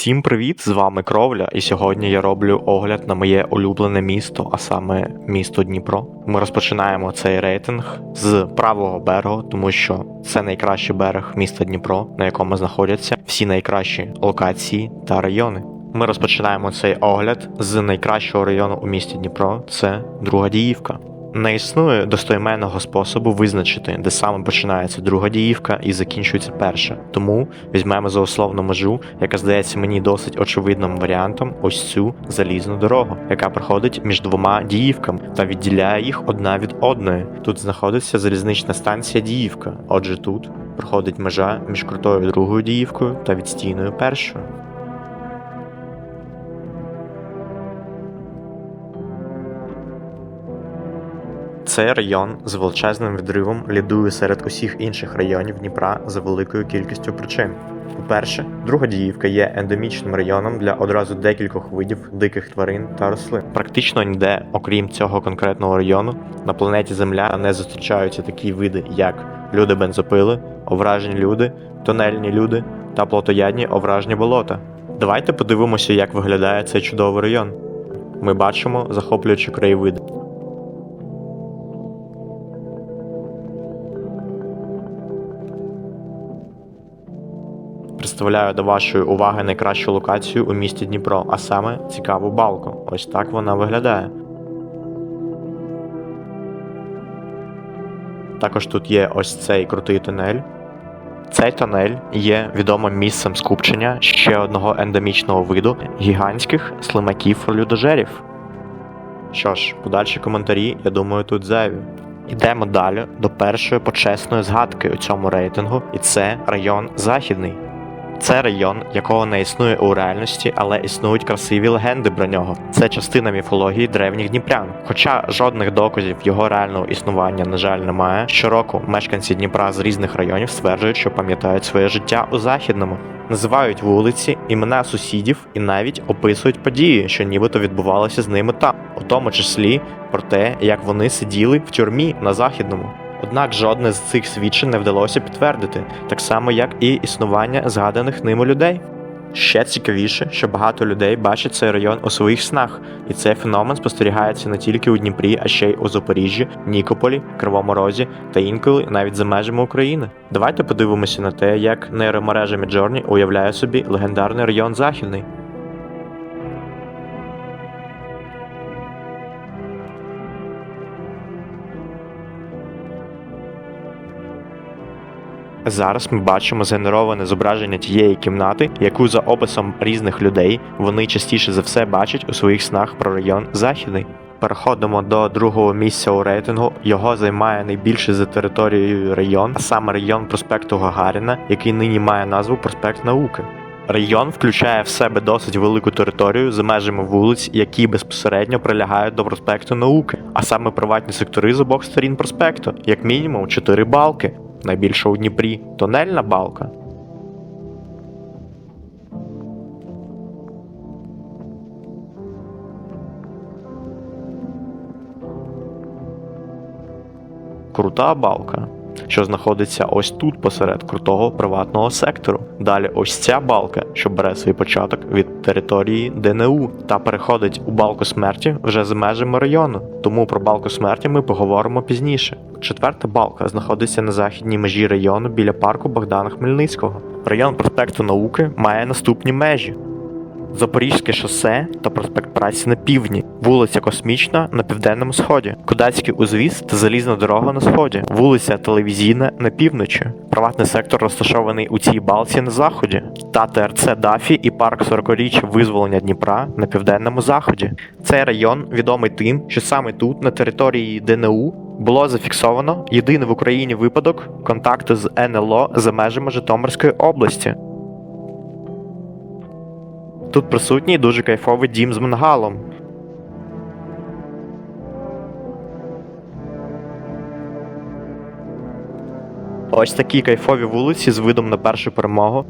Всім привіт! З вами Кровля, і сьогодні я роблю огляд на моє улюблене місто, а саме місто Дніпро. Ми розпочинаємо цей рейтинг з правого берегу, тому що це найкращий берег міста Дніпро, на якому знаходяться всі найкращі локації та райони. Ми розпочинаємо цей огляд з найкращого району у місті Дніпро. Це друга діївка. Не існує достоіменного способу визначити, де саме починається друга діївка і закінчується перша. Тому візьмемо за условну межу, яка здається мені досить очевидним варіантом, ось цю залізну дорогу, яка проходить між двома діївками та відділяє їх одна від одної. Тут знаходиться залізнична станція Діївка. Отже, тут проходить межа між крутою другою діївкою та відстійною першою. Цей район з величезним відривом лідує серед усіх інших районів Дніпра за великою кількістю причин. По-перше, друга діївка є ендемічним районом для одразу декількох видів диких тварин та рослин. Практично ніде, окрім цього конкретного району, на планеті Земля не зустрічаються такі види, як люди-бензопили, овражені люди, тонельні люди та плотоядні овражні болота. Давайте подивимося, як виглядає цей чудовий район. Ми бачимо захоплюючі краєвиди. Представляю до вашої уваги найкращу локацію у місті Дніпро, а саме цікаву балку. Ось так вона виглядає. Також тут є ось цей крутий тунель. Цей тунель є відомим місцем скупчення ще одного ендемічного виду гігантських слимаків-людожерів. Що ж, подальші коментарі, я думаю, тут зайві. Ідемо далі до першої почесної згадки у цьому рейтингу, і це район Західний. Це район, якого не існує у реальності, але існують красиві легенди про нього. Це частина міфології древніх дніпрян. Хоча жодних доказів його реального існування, на жаль, немає. Щороку мешканці Дніпра з різних районів стверджують, що пам'ятають своє життя у західному, називають вулиці, імена сусідів і навіть описують події, що нібито відбувалися з ними там, у тому числі про те, як вони сиділи в тюрмі на західному. Однак жодне з цих свідчень не вдалося підтвердити, так само як і існування згаданих ними людей. Ще цікавіше, що багато людей бачать цей район у своїх снах, і цей феномен спостерігається не тільки у Дніпрі, а ще й у Запоріжжі, Нікополі, Кривому Розі та інколи навіть за межами України. Давайте подивимося на те, як нейромережа Midjourney уявляє собі легендарний район Західний. Зараз ми бачимо згенероване зображення тієї кімнати, яку за описом різних людей вони частіше за все бачать у своїх снах про район Західний. Переходимо до другого місця у рейтингу. Його займає найбільший за територією район, а саме район проспекту Гагаріна, який нині має назву Проспект Науки. Район включає в себе досить велику територію за межами вулиць, які безпосередньо прилягають до проспекту науки, а саме приватні сектори з обох сторін проспекту, як мінімум 4 балки. Найбільша у Дніпрі тонельна балка. Крута балка, що знаходиться ось тут посеред крутого приватного сектору. Далі ось ця балка, що бере свій початок від території ДНУ та переходить у балку смерті вже за межами району. Тому про балку смерті ми поговоримо пізніше. Четверта балка знаходиться на західній межі району біля парку Богдана Хмельницького. Район проспекту науки має наступні межі. Запорізьке шосе та проспект праці на півдні, вулиця Космічна на південному сході, Кудацький узвіз та залізна дорога на сході, вулиця Телевізійна на півночі. Приватний сектор розташований у цій балці на заході, та ТРЦ Дафі і парк 40-річчя визволення Дніпра на південному заході. Цей район відомий тим, що саме тут, на території ДНУ, було зафіксовано єдиний в Україні випадок контакту з НЛО за межами Житомирської області. Тут присутній дуже кайфовий дім з мангалом. Ось такі кайфові вулиці з видом на першу перемогу.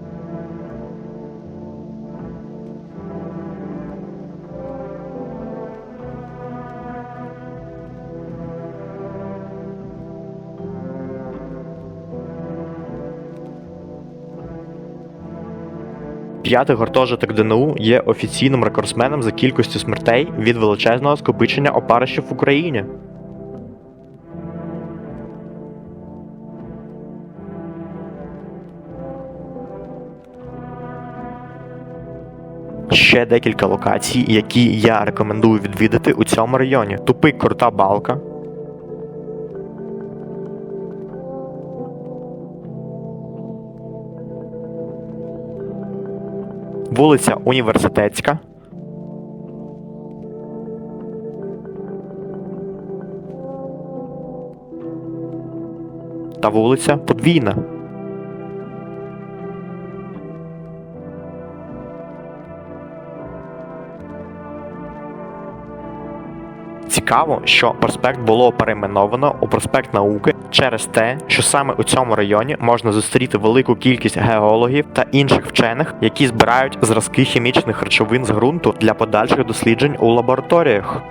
П'ятий гуртожиток ДНУ є офіційним рекордсменом за кількістю смертей від величезного скопичення опарищів в Україні. Ще декілька локацій, які я рекомендую відвідати у цьому районі. Тупик Крута Балка. Вулиця Університетська. Та вулиця Подвійна. Цікаво, що проспект було перейменовано у проспект науки через те, що саме у цьому районі можна зустріти велику кількість геологів та інших вчених, які збирають зразки хімічних речовин з ґрунту для подальших досліджень у лабораторіях.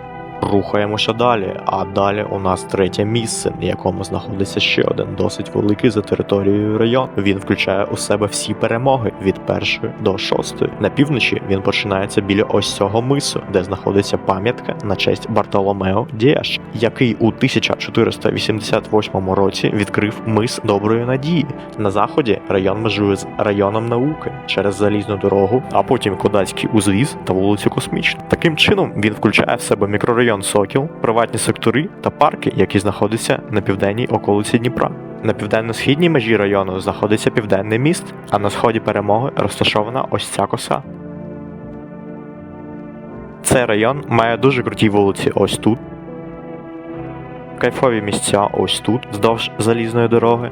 Рухаємося далі, а далі у нас третє місце, на якому знаходиться ще один досить великий за територією район. Він включає у себе всі перемоги від першої до шостої. На півночі він починається біля ось цього мису, де знаходиться пам'ятка на честь Бартоломео Діаш, який у 1488 році відкрив мис Доброї Надії. На заході район межує з районом науки через залізну дорогу, а потім Кодацький узвіз та вулицю Космічну. Таким чином він включає в себе мікрорайон Сокіл, приватні сектори та парки, які знаходяться на південній околиці Дніпра. На південно-східній межі району знаходиться південний міст, а на сході перемоги розташована ось ця коса. Цей район має дуже круті вулиці ось тут, кайфові місця ось тут, вздовж залізної дороги,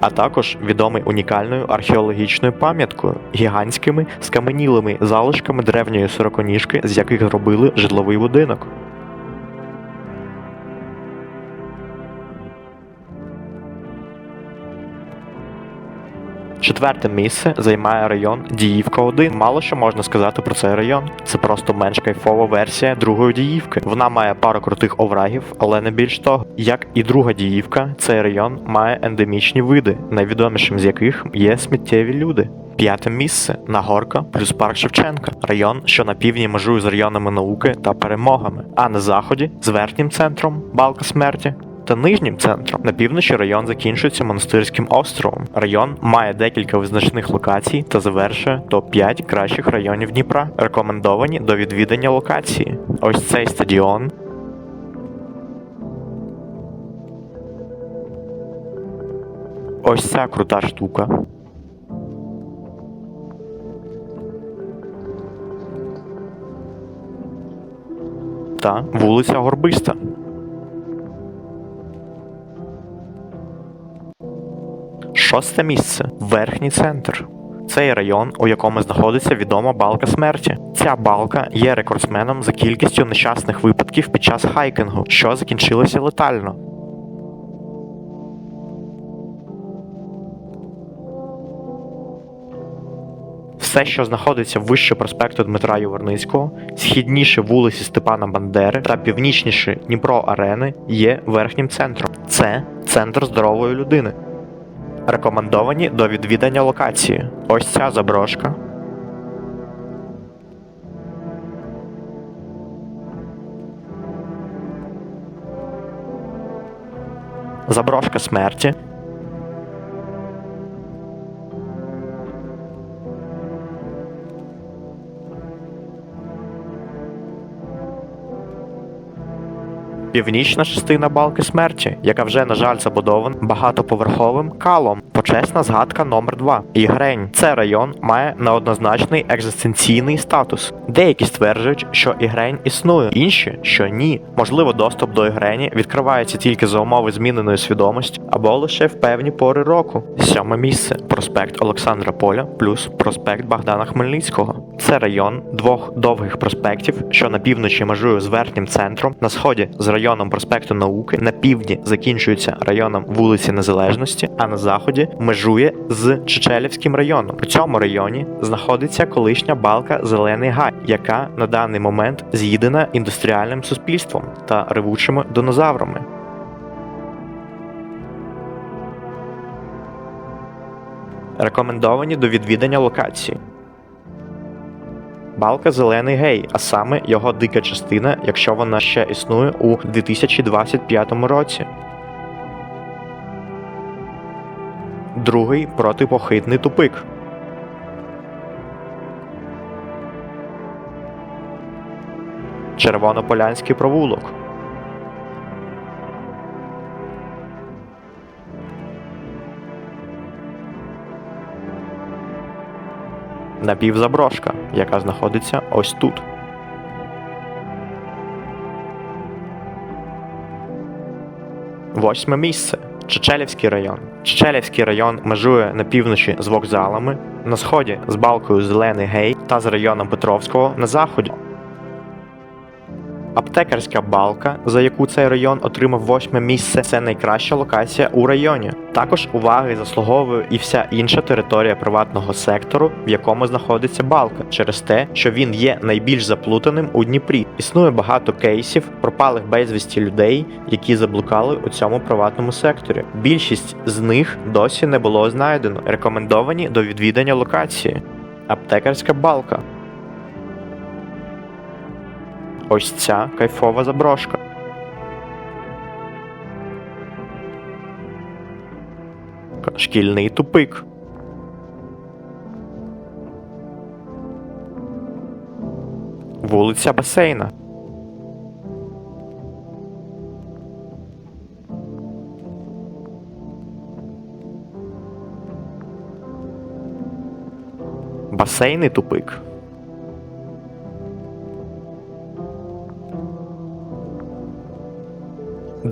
а також відомий унікальною археологічною пам'яткою, гігантськими скаменілими залишками древньої сороконіжки, з яких зробили житловий будинок. Четверте місце займає район Діївка 1. Мало що можна сказати про цей район. Це просто менш кайфова версія другої Діївки. Вона має пару крутих оврагів, але не більш того. Як і друга Діївка, цей район має ендемічні види, найвідомішим з яких є сміттєві люди. П'яте місце Нагорка плюс парк Шевченка, район, що на півдні межує з районами науки та перемогами, а на заході з верхнім центром Балка смерті та нижнім центром. На півночі район закінчується монастирським островом. Район має декілька визначних локацій та завершує топ-5 кращих районів Дніпра, рекомендовані до відвідання локації. Ось цей стадіон. Ось ця крута штука. Та вулиця Горбиста. Шосте місце верхній центр. Цей район, у якому знаходиться відома балка смерті. Ця балка є рекордсменом за кількістю нещасних випадків під час хайкінгу, що закінчилося летально. Все, що знаходиться вище проспекту Дмитра Юворницького, східніше вулиці Степана Бандери та північніше Дніпро Арени, є верхнім центром. Це центр здорової людини. Рекомендовані до відвідання локації. Ось ця заброшка. Заброшка смерті. Північна частина балки смерті, яка вже, на жаль, забудована багатоповерховим калом. Почесна згадка номер 2 Ігрень. Це район має неоднозначний екзистенційний статус. Деякі стверджують, що Ігрень існує, інші, що ні. Можливо, доступ до Ігрені відкривається тільки за умови зміненої свідомості або лише в певні пори року. Сьоме місце проспект Олександра Поля плюс проспект Богдана Хмельницького. Це район двох довгих проспектів, що на півночі межує з верхнім центром, на сході з районом проспекту Науки, на півдні закінчується районом вулиці Незалежності, а на заході межує з Чечелівським районом. У цьому районі знаходиться колишня балка Зелений Гай, яка на даний момент з'їдена індустріальним суспільством та ревучими динозаврами. Рекомендовані до відвідання локації. Балка Зелений Гей, а саме його дика частина, якщо вона ще існує у 2025 році. Другий протипохитний тупик. Червонополянський провулок. Напівзаброшка, яка знаходиться ось тут. Восьме місце. Чечелівський район. Чечелівський район межує на півночі з вокзалами, на сході з балкою Зелений Гей та з районом Петровського на заході. Аптекарська балка, за яку цей район отримав восьме місце, це найкраща локація у районі. Також уваги заслуговує і вся інша територія приватного сектору, в якому знаходиться балка, через те, що він є найбільш заплутаним у Дніпрі. Існує багато кейсів пропалих безвісті людей, які заблукали у цьому приватному секторі. Більшість з них досі не було знайдено. Рекомендовані до відвідання локації. Аптекарська балка. Ось ця кайфова заброшка. Шкільний тупик. Вулиця Басейна. Басейний тупик.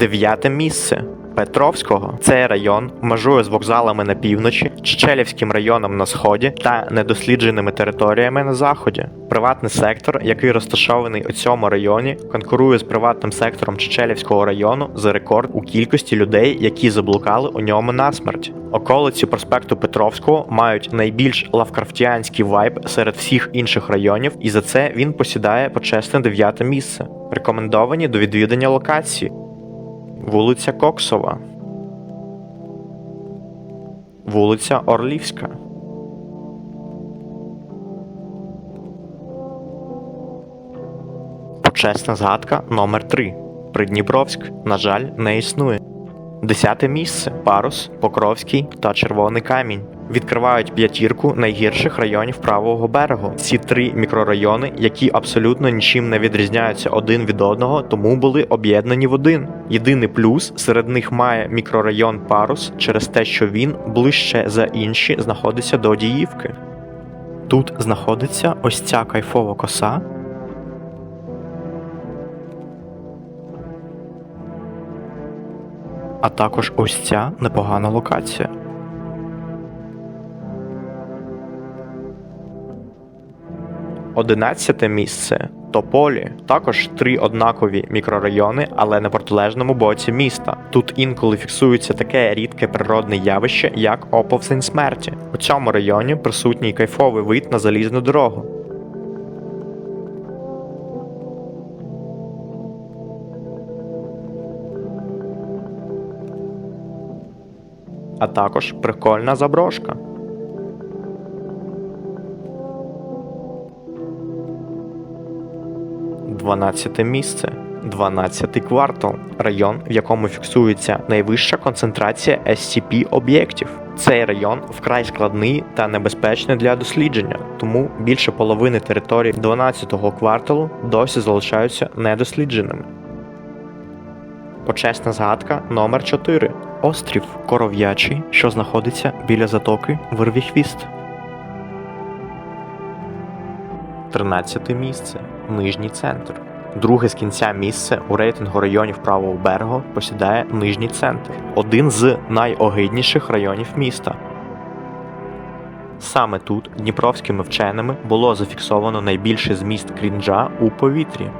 Дев'яте місце. Петровського цей район межує з вокзалами на півночі, Чечелівським районом на сході та недослідженими територіями на заході. Приватний сектор, який розташований у цьому районі, конкурує з приватним сектором Чечелівського району за рекорд у кількості людей, які заблукали у ньому насмерть. Околиці проспекту Петровського мають найбільш лавкрафтіанський вайб серед всіх інших районів, і за це він посідає почесне дев'яте місце. Рекомендовані до відвідання локації. Вулиця Коксова. Вулиця Орлівська. Почесна згадка номер 3 Придніпровськ, на жаль, не існує. Десяте місце Парус, Покровський та Червоний камінь. Відкривають п'ятірку найгірших районів правого берегу. Ці три мікрорайони, які абсолютно нічим не відрізняються один від одного, тому були об'єднані в один. Єдиний плюс серед них має мікрорайон Парус через те, що він ближче за інші знаходиться до Діївки. Тут знаходиться ось ця кайфова коса. А також ось ця непогана локація. Одинадцяте місце Тополі. Також три однакові мікрорайони, але на протилежному боці міста. Тут інколи фіксується таке рідке природне явище, як оповзень смерті. У цьому районі присутній кайфовий вид на залізну дорогу. А також прикольна заброшка. Дванадцяте місце. 12 квартал район, в якому фіксується найвища концентрація scp об'єктів. Цей район вкрай складний та небезпечний для дослідження, тому більше половини території 12-го кварталу досі залишаються недослідженими. Почесна згадка номер 4 Острів Коров'ячий, що знаходиться біля затоки Вирвіхвіст. 13 місце. Нижній центр. Друге з кінця місце у рейтингу районів правого берегу посідає нижній центр, один з найогидніших районів міста. Саме тут дніпровськими вченими було зафіксовано найбільший зміст крінжа у повітрі.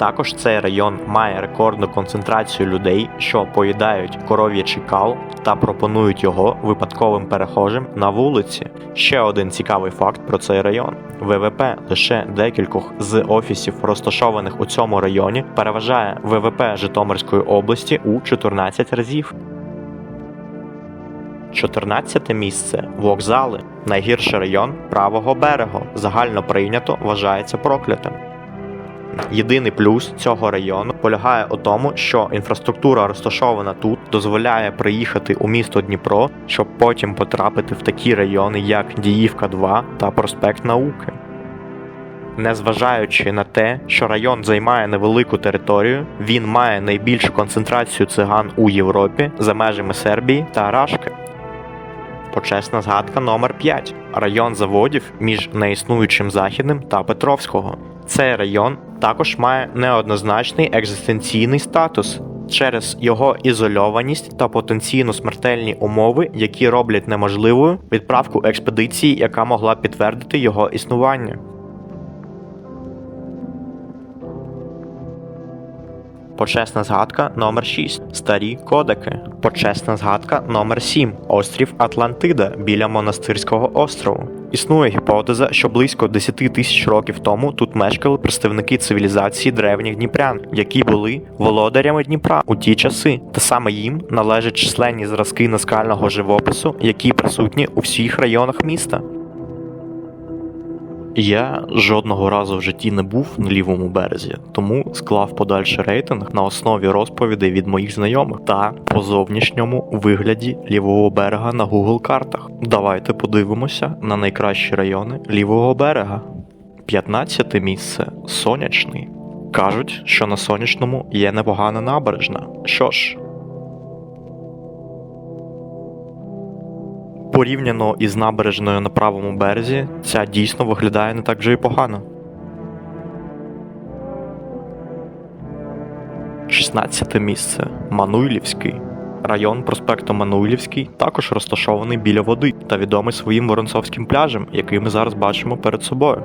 Також цей район має рекордну концентрацію людей, що поїдають коров'ячий кал та пропонують його випадковим перехожим на вулиці. Ще один цікавий факт про цей район: ВВП лише декількох з офісів, розташованих у цьому районі, переважає ВВП Житомирської області у 14 разів. 14 місце вокзали. Найгірший район правого берегу. Загально прийнято вважається проклятим. Єдиний плюс цього району полягає у тому, що інфраструктура розташована тут, дозволяє приїхати у місто Дніпро, щоб потім потрапити в такі райони, як Діївка 2 та Проспект Науки. Незважаючи на те, що район займає невелику територію, він має найбільшу концентрацію циган у Європі за межами Сербії та Рашки. Почесна згадка номер 5 район заводів між неіснуючим Західним та Петровського. Цей район також має неоднозначний екзистенційний статус через його ізольованість та потенційно смертельні умови, які роблять неможливою відправку експедиції, яка могла підтвердити його існування. Почесна згадка номер 6 Старі кодеки. Почесна згадка номер 7 Острів Атлантида біля монастирського острову. Існує гіпотеза, що близько 10 тисяч років тому тут мешкали представники цивілізації древніх дніпрян, які були володарями Дніпра у ті часи, та саме їм належать численні зразки наскального живопису, які присутні у всіх районах міста. Я жодного разу в житті не був на лівому березі, тому склав подальший рейтинг на основі розповідей від моїх знайомих та по зовнішньому вигляді лівого берега на Google картах. Давайте подивимося на найкращі райони лівого берега. 15 місце сонячний. Кажуть, що на сонячному є непогана набережна. Що ж, порівняно із набережною на правому березі, ця дійсно виглядає не так вже й погано. 16 місце Мануйлівський. Район проспекту Мануйлівський також розташований біля води та відомий своїм Воронцовським пляжем, який ми зараз бачимо перед собою.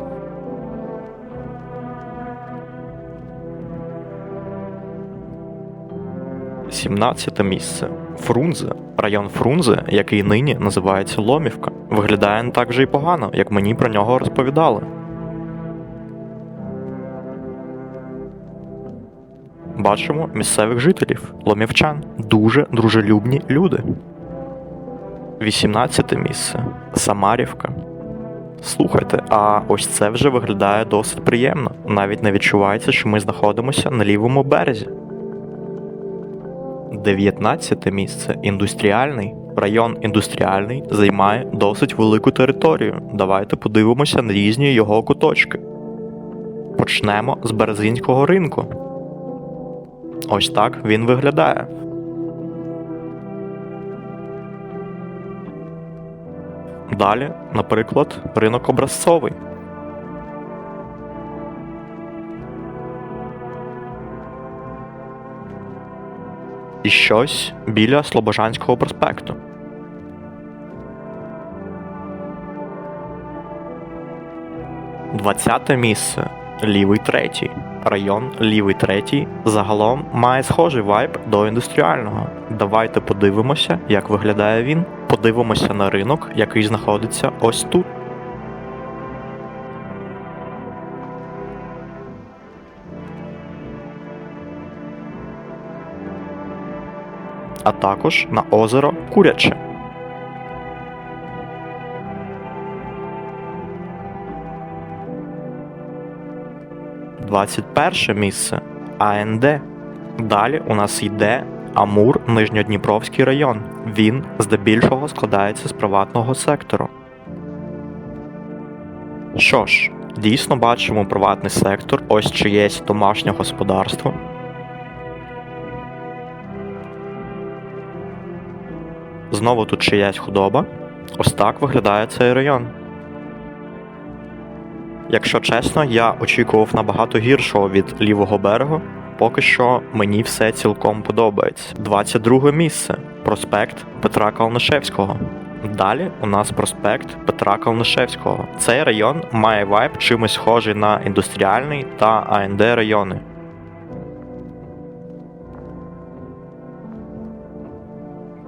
Сімнадцяте місце Фрунзе. Район Фрунзе, який нині називається Ломівка, виглядає не так же й погано, як мені про нього розповідали. Бачимо місцевих жителів, ломівчан, дуже дружелюбні люди. 18 місце Самарівка. Слухайте, а ось це вже виглядає досить приємно. Навіть не відчувається, що ми знаходимося на лівому березі. 19 місце індустріальний. Район індустріальний займає досить велику територію. Давайте подивимося на різні його куточки. Почнемо з Березинського ринку. Ось так він виглядає. Далі, наприклад, ринок образцовий. І щось біля Слобожанського проспекту. Двадцяте місце. Лівий третій. Район Лівий третій загалом має схожий вайб до індустріального. Давайте подивимося, як виглядає він. Подивимося на ринок, який знаходиться ось тут. А також на озеро Куряче. Двадцять перше місце АНД. Далі у нас йде Амур Нижньодніпровський район. Він здебільшого складається з приватного сектору. Що ж, дійсно бачимо приватний сектор, ось чиєсь домашнє господарство. Знову тут чиясь худоба. Ось так виглядає цей район. Якщо чесно, я очікував набагато гіршого від лівого берегу. Поки що мені все цілком подобається. 22 місце. Проспект Петра Калнишевського. Далі у нас проспект Петра Калнишевського. Цей район має вайб чимось схожий на індустріальний та АНД райони.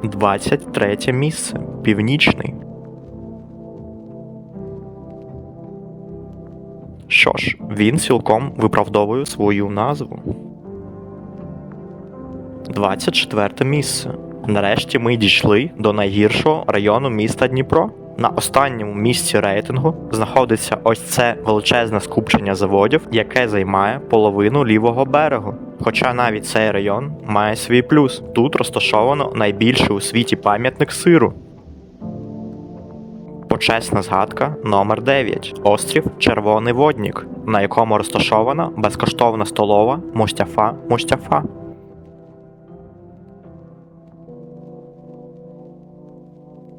Двадцять третє місце. Північний. Що ж, він цілком виправдовує свою назву. 24 місце. Нарешті ми дійшли до найгіршого району міста Дніпро. На останньому місці рейтингу знаходиться ось це величезне скупчення заводів, яке займає половину лівого берегу. Хоча навіть цей район має свій плюс. Тут розташовано найбільший у світі пам'ятник сиру. Почесна згадка номер 9 острів Червоний Воднік, на якому розташована безкоштовна столова Мустяфа Мустяфа.